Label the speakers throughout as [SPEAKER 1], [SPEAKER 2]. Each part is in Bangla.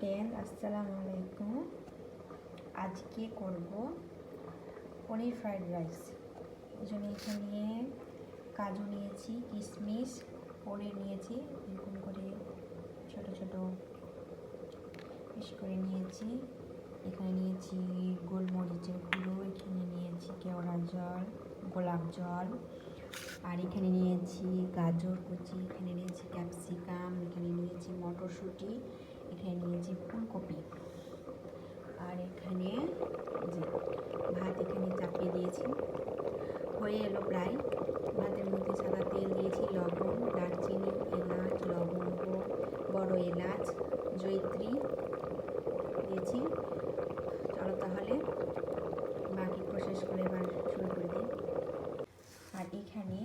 [SPEAKER 1] ফ্রেন্ড আসসালামু আলাইকুম। আজকে করব পনির ফ্রাইড রাইস। এই জন্য এখানে কাজু নিয়েছি কিশমিশ পনির নিয়েছি, এরকম করে ছোট ছোট পিস করে নিয়েছি। এখানে নিয়েছি গোলমরিচের গুঁড়ো, এখানে নিয়েছি কেওড়া জল, গোলাপ জল, আর এখানে নিয়েছি গাজর কুচি, এখানে নিয়েছি ক্যাপসিকাম, এখানে নিয়েছি মটরশুঁটি এখানে নিয়েছি ফুলকপি। আর এখানে যে ভাত এখানে চাপিয়ে দিয়েছি। হয়ে এলো প্রায়। ভাতের মধ্যে সাদা তেল দিয়েছি, লবণ, দারচিনি, এলাচ, লবঙ্গ, বড় এলাচ জৈত্রী দিয়েছি চলো তাহলে বাকি প্রসেস করে এবার শুরু করে দিই আর এখানে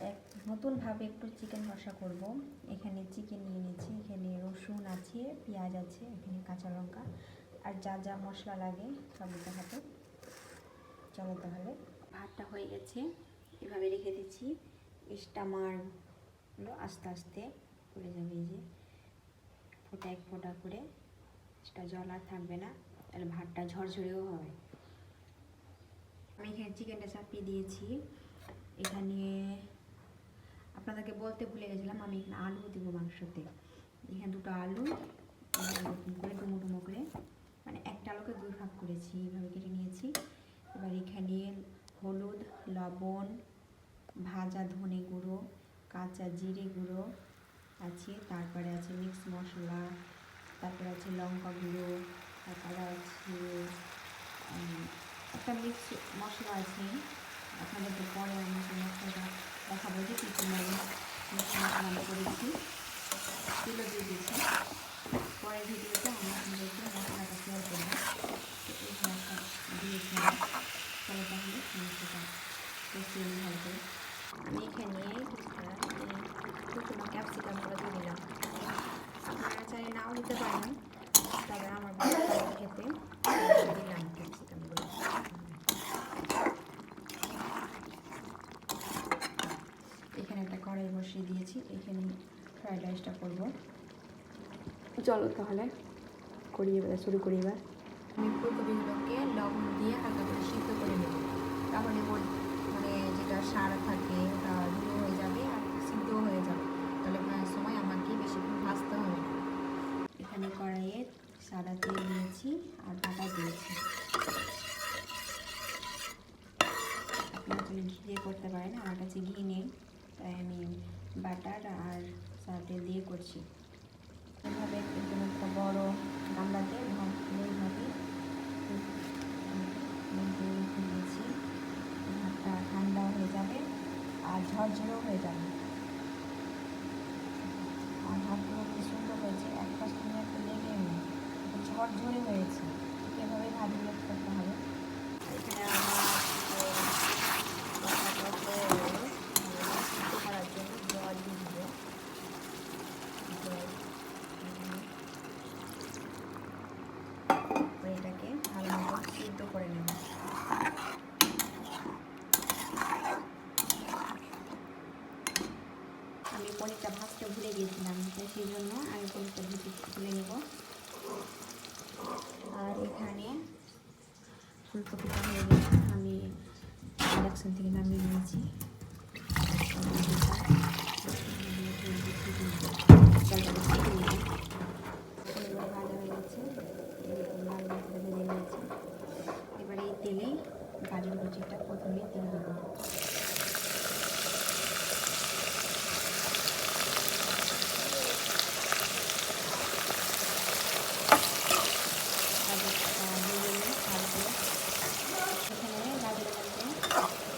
[SPEAKER 1] এক নতুনভাবে একটু চিকেন কষা করব। এখানে চিকেন নিয়ে নিয়েছি, এখানে রসুন আছে, পেঁয়াজ আছে, এখানে কাঁচা লঙ্কা। আর যা যা মশলা লাগে সব হবে। চলো তাহলে। ভাতটা হয়ে গেছে। এভাবে রেখে দিচ্ছি। স্টামার আস্তে আস্তে পড়ে যাবে এই যে। ফোটা এক ফোঁটা করে সেটা জল আর থাকবে না। তাহলে ভাতটা ঝরঝরেও হবে। আমি এখানে চিকেনটা চাপিয়ে দিয়েছি। এখানে আপনাদেরকে বলতে ভুলে গেছিলাম, আমি এখানে আলু দিব মাংসতে। এখানে দুটো আলু করে ডুমো ডুমো করে মানে একটা আলুকে দুই ভাগ করেছি এইভাবে কেটে নিয়েছি। এবার এখানে হলুদ, লবণ, ভাজা ধনে গুঁড়ো, কাঁচা জিরে গুঁড়ো আছে, তারপরে আছে মিক্স মশলা, তারপরে আছে লঙ্কা গুঁড়ো, তারপরে আছে একটা মিক্স মশলা আছে। আপনাদেরকে পরে আমি মশলাটা দেখাবো যে কী কী আমি আমি করেছি তুলে দিয়ে দিয়েছি। পরের ভিডিওতে আমি আপনাদেরকে মশলাটা শেয়ার করব। তো এই মশলা দিয়েছি চলো তাহলে মশলাটা কষিয়ে নিই ভালো করে। আমি এখানে শুকনো ক্যাপসিকামগুলো দিয়ে দিলাম। আপনারা চাইলে নাও দিতে পারেন, তবে আমার খেতে দিলাম ক্যাপসিকামগুলো এখানে একটা কড়াই বসিয়ে দিয়েছি এখানে ফ্রাইড রাইসটা করব। চলো তাহলে করি এবার শুরু করি এবার। আমি ফুলকপিগুলোকে লবণ দিয়ে হালকা করে সিদ্ধ করে নেব। তাহলে ওর মানে যেটা সার থাকে ওটা ধুলো হয়ে যাবে আর সিদ্ধ হয়ে যাবে। তাহলে সময় আমাকে বেশিক্ষণ ভাজতে হবে না। এখানে কড়াইয়ে সাদা তেল দিয়েছি আর বাটা দিয়েছি। আপনারা চাইলে ঘি দিয়ে করতে পারেন আমার কাছে ঘি নেই। তাই আমি বাটার আর তেল দিয়ে করছি। এভাবে একটু একটা বড় গামলাতে এইভাবে দিয়েছি। ভাতটা ঠান্ডা হয়ে যাবে আর ঝরঝরেও হয়ে যাবে। আর ভাতগুলো কি সুন্দর হয়েছে? এক পাশ থেকে একটা লেগে ঝরঝরে হয়েছে। এভাবে ভাতগুলো করতে হবে এখানে আমার সিদ্ধ করার জন্য জল দিয়ে দিব জল দিয়ে এটাকে ভালো মতো সিদ্ধ করে নেব আমি পনিরটা ভাজতে ভুলে গিয়েছিলাম তাই সেই জন্য আমি পনিরটা ভেজে তুলে নেব। আর এখানে ফুলকপিটা হয়ে গেছে আমি ইন্ডাকশন থেকে নামিয়ে নিয়েছি ভাজা হয়ে গেছে এরকম লাল লাল করে ভেজে নিয়েছি এবার এই তেলেই গাজর কুচিটা প্রথমে দিয়ে দেবো গাজরটা দিয়ে নিই তারপরে এখানে গাজরের মধ্যে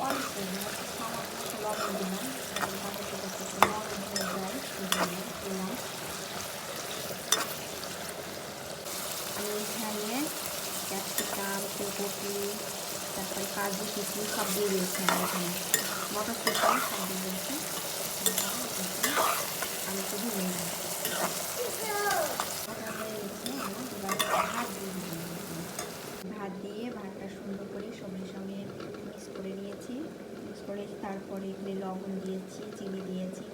[SPEAKER 1] অল্প সামান্য একটু লবণ দিলাম যাতে গাজরটা একটু নরম হয়ে যায় সেই জন্য দিলাম আমি এখানে ক্যাপসিকাম ফুলকপি তারপরে কাজু সব দিয়ে দিয়েছি আমি এখানে মটরশুঁটি সব দিয়ে দিয়েছি আমি ভেঙে নিই ভাত দিয়ে ভাত দিয়ে ভাতটা সুন্দর করে সবজির সঙ্গে মিক্স করে নিয়েছি মিক্স করে তারপরে এখানে লবণ দিয়েছি চিনি দিয়েছি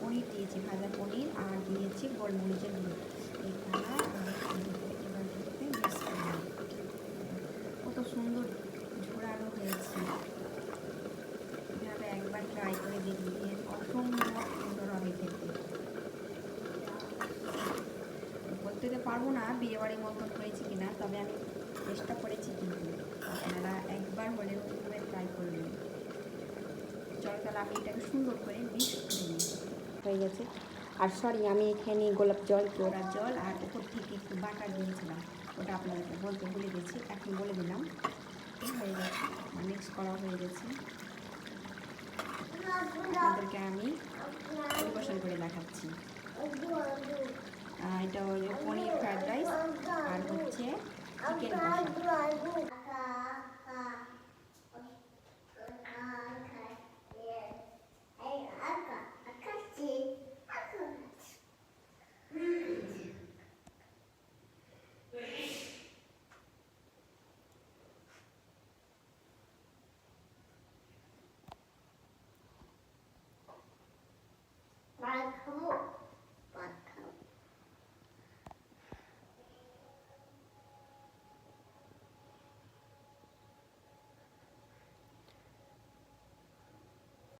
[SPEAKER 1] পনির দিয়েছি ভাজা পনির আর দিয়েছি গোলমরিচের গুঁড়ো পারব না বিয়েবাড়ির মতন হয়েছে কিনা, তবে আমি চেষ্টা করেছি কিন্তু। আপনারা একবার হলেও এইভাবে ট্রাই করবেন। চলো তাহলে আমি এটাকে সুন্দর করে মিক্স করে নিই। হয়ে গেছে। আর সরি আমি এখানে গোলাপ জল গোড়ার জল আর উপর থেকে একটু বাটার দিয়েছিলাম। ওটা আপনাদেরকে বলতে ভুলে গেছি, এখন বলে দিলাম। হয়ে গেছে মিক্স করা হয়ে গেছে। আপনাদেরকে আমি পরিবেশন করে দেখাচ্ছি। এটা হলো পনির ফ্রাইড রাইস আর হচ্ছে চিকেন